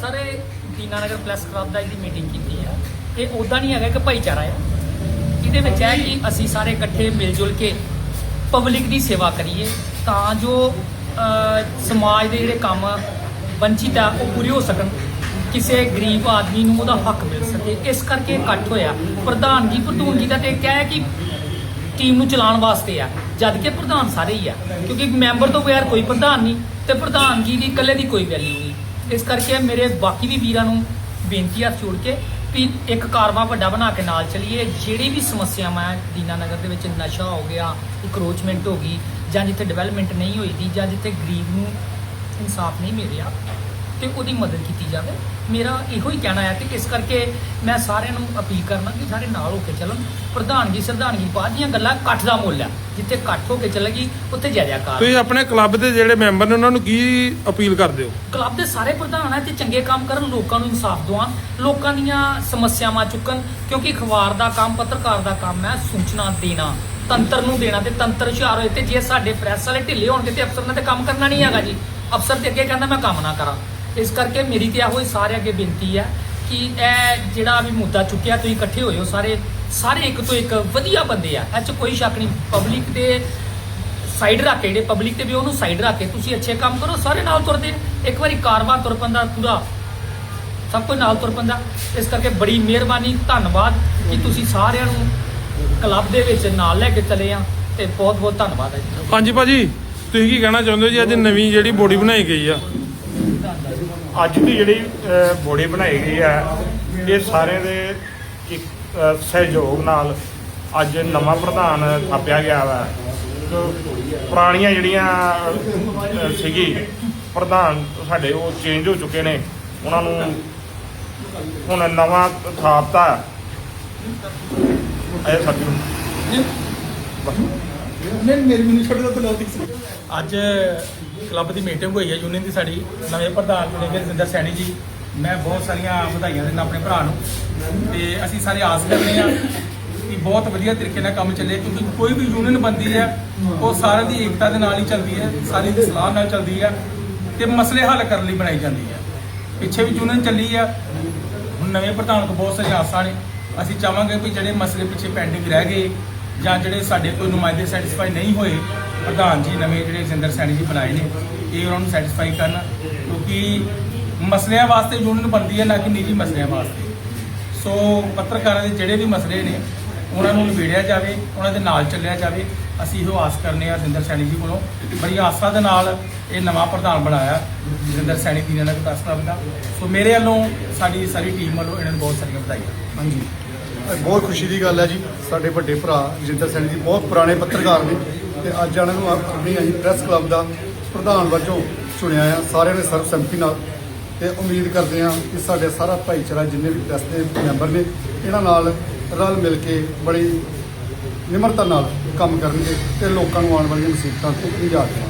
Sir, ਇਹ Dinanagar press club ਦਾ ਜਿਹੜੀ meeting ਕੀਤੀ ਆ। ਇਹ ਉਦਾਂ ਨਹੀਂ ਹੈਗਾ ਕਿ ਭਾਈਚਾਰਾ ਆ। ਇਹਦੇ ਵਿੱਚ ਹੈ ਕਿ ਅਸੀਂ ਸਾਰੇ ਇਕੱਠੇ ਮਿਲ ਜੁਲ ਕੇ ਪਬਲਿਕ ਦੀ ਸੇਵਾ ਕਰੀਏ, ਤਾਂ ਜੋ ਸਮਾਜ ਦੇ ਜਿਹੜੇ ਕੰਮ ਵੰਚਿਤ ਆ, ਉਹ ਪੂਰੇ ਹੋ ਸਕਣ। ਕਿਸੇ ਗਰੀਬ ਆਦਮੀ ਨੂੰ ਉਹਦਾ ਹੱਕ ਮਿਲ ਸਕੇ। ਇਸ ਕਰਕੇ ਇਕੱਠ ਹੋਇਆ। ਪ੍ਰਧਾਨਗੀ ਪ੍ਰਧੂਨਗੀ ਦਾ ਤੇ ਕਿਹਾ ਹੈ ਕਿ ਟੀਮ ਨੂੰ ਚਲਾਉਣ ਵਾਸਤੇ ਆ। ਜਦ ਕਿ ਪ੍ਰਧਾਨ ਸਾਰੇ ਹੀ ਆ। ਕਿਉਂਕਿ ਮੈਂਬਰ ਤੋਂ ਬਗੈਰ ਕੋਈ ਪ੍ਰਧਾਨ ਨਹੀਂ ਤੇ ਪ੍ਰਧਾਨਗੀ ਦੀ ਇਕੱਲੇ ਦੀ ਕੋਈ ਵੈਲਿਊ ਨਹੀਂ। ਇਸ ਕਰਕੇ ਮੇਰੇ ਬਾਕੀ ਵੀ ਵੀਰਾਂ ਨੂੰ ਬੇਨਤੀ ਹੱਥ ਜੋੜ ਕੇ ਵੀ ਇੱਕ ਕਾਰਵਾ ਵੱਡਾ ਬਣਾ ਕੇ ਨਾਲ ਚਲੀਏ। ਜਿਹੜੀ ਵੀ ਸਮੱਸਿਆਵਾਂ ਹੈ ਦੀਨਾਨਗਰ ਦੇ ਵਿੱਚ ਨਸ਼ਾ ਹੋ ਗਿਆ ਇਕਰੋਚਮੈਂਟ ਹੋ ਗਈ ਜਾਂ ਜਿੱਥੇ ਡਿਵੈਲਪਮੈਂਟ ਨਹੀਂ ਹੋਈ ਦੀ ਜਾਂ ਜਿੱਥੇ ਗਰੀਬ ਨੂੰ ਇਨਸਾਫ ਨਹੀਂ ਮਿਲ ਰਿਹਾ ਤੇ ਉਹਦੀ ਮਦਦ ਕੀਤੀ ਜਾਵੇ। ਮੇਰਾ ਇਹੋ ਹੀ ਕਹਿਣਾ ਹੈ ਕਿ ਇਸ ਕਰਕੇ ਮੈਂ ਸਾਰਿਆਂ ਨੂੰ ਅਪੀਲ ਕਰਨਾ ਕਿ ਸਾਰੇ ਨਾਲ ਹੋ ਕੇ ਚੱਲਣ। ਪ੍ਰਧਾਨਗੀ ਸਰਦਾਨਗੀ ਬਾਅਦ ਦੀਆਂ ਗੱਲਾਂ ਇਕੱਠ ਦਾ ਮੁੱਲ ਹੈ। ਜਿੱਥੇ ਇਕੱਠ ਹੋ ਕੇ ਚੱਲੇਗੀ ਉੱਥੇ ਜੈ ਜੈਕਾਰ ਤੁਸੀਂ ਆਪਣੇ ਕਲੱਬ ਦੇ ਜਿਹੜੇ ਮੈਂਬਰ ਨੇ ਉਹਨਾਂ ਨੂੰ ਕੀ ਅਪੀਲ ਕਰਦੇ ਹੋ? ਕਲੱਬ ਦੇ ਸਾਰੇ ਪ੍ਰਧਾਨ ਹੈ ਤੇ ਚੰਗੇ ਕੰਮ ਕਰਨ ਲੋਕਾਂ ਨੂੰ ਇਨਸਾਫ ਦਿਵਾਉਣ ਲੋਕਾਂ ਦੀਆਂ ਸਮੱਸਿਆਵਾਂ ਚੁੱਕਣ ਕਿਉਂਕਿ ਅਖਬਾਰ ਦਾ ਕੰਮ ਪੱਤਰਕਾਰ ਦਾ ਕੰਮ ਹੈ ਸੂਚਨਾ ਦੇਣਾ ਤੰਤਰ ਨੂੰ ਦੇਣਾ ਤੇ ਤੰਤਰ ਹੁਸ਼ਿਆਰ ਹੋਏ ਤੇ ਜੇ ਸਾਡੇ ਪ੍ਰੈਸ ਵਾਲੇ ਢਿੱਲੇ ਹੋਣਗੇ ਤੇ ਅਫਸਰ ਨੇ ਤੇ ਕੰਮ ਕਰਨਾ ਨਹੀਂ ਹੈਗਾ ਜੀ। ਅਫਸਰ ਤੇ ਅੱਗੇ ਕਹਿੰਦਾ ਮੈਂ ਕੰਮ ਨਾ ਕਰਾਂ। ਇਸ ਕਰਕੇ ਮੇਰੀ ਤੇ ਇਹੋ ਹੀ ਸਾਰੇ ਅੱਗੇ ਬੇਨਤੀ ਆ ਕਿ ਇਹ ਜਿਹੜਾ ਵੀ ਮੁੱਦਾ ਚੁੱਕਿਆ, ਤੁਸੀਂ ਇਕੱਠੇ ਹੋਏ ਹੋ ਸਾਰੇ ਸਾਰੇ ਇੱਕ ਤੋਂ ਇੱਕ ਵਧੀਆ ਬੰਦੇ ਆ। ਇਹ ਚ ਕੋਈ ਸ਼ੱਕ ਨਹੀਂ ਪਬਲਿਕ ਦੇ ਸਾਈਡ ਰੱਖ ਕੇ ਜਿਹੜੇ ਪਬਲਿਕ ਤੇ ਵੀ ਉਹਨੂੰ ਸਾਈਡ ਰੱਖ ਕੇ ਤੁਸੀਂ ਅੱਛੇ ਕੰਮ ਕਰੋ, ਸਾਰੇ ਨਾਲ ਤੁਰਦੇ ਇੱਕ ਵਾਰੀ ਕਾਰਵਾ ਤੁਰ ਪੰਦਾ ਪੂਰਾ, ਸਭ ਕੋਈ ਨਾਲ ਤੁਰ ਪੰਦਾ। ਇਸ ਕਰਕੇ ਬੜੀ ਮਿਹਰਬਾਨੀ, ਧੰਨਵਾਦ ਕਿ ਤੁਸੀਂ ਸਾਰਿਆਂ ਨੂੰ ਕਲੱਬ ਦੇ ਵਿੱਚ ਨਾਲ ਲੈ ਕੇ ਚਲੇ ਆ ਤੇ ਬਹੁਤ ਬਹੁਤ ਧੰਨਵਾਦ ਹੈ ਜੀ। ਹਾਂਜੀ ਭਾਜੀ, ਤੁਸੀਂ ਕੀ ਕਹਿਣਾ ਚਾਹੁੰਦੇ ਹੋ ਜੀ? ਅੱਜ ਨਵੀਂ ਜਿਹੜੀ ਬੋਡੀ ਬਣਾਈ ਗਈ ਆ। ਅੱਜ ਦੀ ਜਿਹੜੀ ਅ, ਬੋੜੀ ਬਣਾਈ ਗਈ ਹੈ ਇਹ ਸਾਰੇ ਦੇ ਇੱਕ ਸਹਿਯੋਗ ਨਾਲ ਅੱਜ ਨਵਾਂ ਪ੍ਰਧਾਨ ਥਾਪਿਆ ਗਿਆ ਵਾ। ਪੁਰਾਣੀਆਂ ਜਿਹੜੀਆਂ ਸੀਗੀ ਪ੍ਰਧਾਨ ਸਾਡੇ ਉਹ ਚੇਂਜ ਹੋ ਚੁੱਕੇ ਨੇ। ਉਹਨਾਂ ਨੂੰ ਹੁਣ ਨਵਾਂ ਥਾਪਤਾ। ਇਹ ਸਾਡੀ ਅੱਜ ਕਲੱਬ ਦੀ ਮੀਟਿੰਗ ਹੋਈ ਹੈ ਯੂਨੀਅਨ ਦੀ ਸਾਡੀ, ਨਵੇਂ ਪ੍ਰਧਾਨ ਚੁਣੇ ਗਏ ਰਜਿੰਦਰ ਸੈਣੀ ਜੀ। ਮੈਂ ਬਹੁਤ ਸਾਰੀਆਂ ਵਧਾਈਆਂ ਦਿੰਦਾ ਆਪਣੇ ਭਰਾ ਨੂੰ। ਤੇ ਅਸੀਂ ਸਾਰੇ ਆਸ ਕਰਦੇ ਹਾਂ ਕਿ ਬਹੁਤ ਵਧੀਆ ਤਰੀਕੇ ਨਾਲ ਕੰਮ ਚੱਲੇ, ਕਿਉਂਕਿ ਕੋਈ ਵੀ ਯੂਨੀਅਨ ਬੰਦੀ ਹੈ, ਉਹ ਸਾਰਿਆਂ ਦੀ ਏਕਤਾ ਦੇ ਨਾਲ ਹੀ ਚੱਲਦੀ ਹੈ ਸਾਰੀ ਦੀ ਸਲਾਹ ਨਾਲ ਚੱਲਦੀ ਹੈ ਤੇ ਮਸਲੇ ਹੱਲ ਕਰਨ ਲਈ ਬਣਾਈ ਜਾਂਦੀ ਹੈ। ਪਿੱਛੇ ਵੀ ਯੂਨੀਅਨ ਚੱਲੀ ਆ, ਹੁਣ ਨਵੇਂ ਪ੍ਰਧਾਨ ਕੋ ਬਹੁਤ ਸਾਰੀਆਂ ਆਸਾਂ ਨੇ। ਅਸੀਂ ਚਾਹਾਂਗੇ ਕਿ ਜਿਹੜੇ ਮਸਲੇ ਪਿੱਛੇ ਪੈਂਡਿੰਗ ਰਹਿ ਗਏ ਜਾਂ ਜਿਹੜੇ ਸਾਡੇ ਕੋਈ ਨੁਮਾਇੰਦੇ ਸੈਟੀਸਫਾਈ ਨਹੀਂ ਹੋਏ, ਪ੍ਰਧਾਨ ਜੀ ਨਵੇਂ ਜਿਹੜੇ ਜਿੰਦਰ ਸੈਣੀ ਜੀ ਬਣਾਏ ਨੇ, ਇਹ ਉਹਨਾਂ ਨੂੰ ਸੈਟੀਸਫਾਈ ਕਰਨ, ਕਿਉਂਕਿ ਮਸਲਿਆਂ ਵਾਸਤੇ ਯੂਨੀਅਨ ਬਣਦੀ ਹੈ, ਨਾ ਕਿ ਨਿੱਜੀ ਮਸਲਿਆਂ ਵਾਸਤੇ। ਸੋ ਪੱਤਰਕਾਰਾਂ ਦੇ ਜਿਹੜੇ ਵੀ ਮਸਲੇ ਨੇ, ਉਹਨਾਂ ਨੂੰ ਨਿਬੇੜਿਆ ਜਾਵੇ, ਉਹਨਾਂ ਦੇ ਨਾਲ ਚੱਲਿਆ ਜਾਵੇ। ਅਸੀਂ ਇਹੋ ਆਸ ਕਰਨੇ ਆ ਜਿੰਦਰ ਸੈਣੀ ਜੀ ਕੋਲੋਂ। ਬੜੀ ਆਸਾਂ ਦੇ ਨਾਲ ਇਹ ਨਵਾਂ ਪ੍ਰਧਾਨ ਬਣਾਇਆ, ਜਿੰਦਰ ਸੈਣੀ ਦੀ ਨਾਲ ਦਸ ਕਲੱਬ ਦਾ ਸੋ ਮੇਰੇ ਵੱਲੋਂ ਸਾਡੀ ਸਾਰੀ ਟੀਮ ਵੱਲੋਂ ਇਹਨਾਂ ਨੂੰ ਬਹੁਤ ਸਾਰੀਆਂ ਵਧਾਈਆਂ। ਹਾਂਜੀ। ਬਹੁਤ ਖੁਸ਼ੀ ਦੀ ਗੱਲ ਹੈ ਜੀ। ਸਾਡੇ ਵੱਡੇ ਭਰਾ ਰਜਿੰਦਰ ਸਿੰਘ ਜੀ ਬਹੁਤ ਪੁਰਾਣੇ ਪੱਤਰਕਾਰ ਨੇ ਤੇ ਅੱਜ ਇਹਨਾਂ ਨੂੰ ਆਪਣੀ ਅਸੀਂ ਪ੍ਰੈਸ ਕਲੱਬ ਦਾ ਪ੍ਰਧਾਨ ਵਜੋਂ ਚੁਣਿਆ ਆ। ਸਾਰਿਆਂ ਨੇ ਸਰਬਸੰਮਤੀ ਨਾਲ ਤੇ ਉਮੀਦ ਕਰਦੇ ਹਾਂ ਕਿ ਸਾਡੇ ਸਾਰਾ ਭਾਈਚਾਰਾ ਜਿੰਨੇ ਵੀ ਪ੍ਰੈਸ ਦੇ ਮੈਂਬਰ ਨੇ, ਇਹਨਾਂ ਨਾਲ ਰਲ ਮਿਲ ਕੇ ਬੜੀ ਨਿਮਰਤਾ ਨਾਲ ਕੰਮ ਕਰਨਗੇ ਤੇ ਲੋਕਾਂ ਨੂੰ ਆਉਣ ਵਾਲੀਆਂ ਮੁਸੀਬਤਾਂ ਤੋਂ ਨਿਜਾਤ ਦੇਣਗੇ।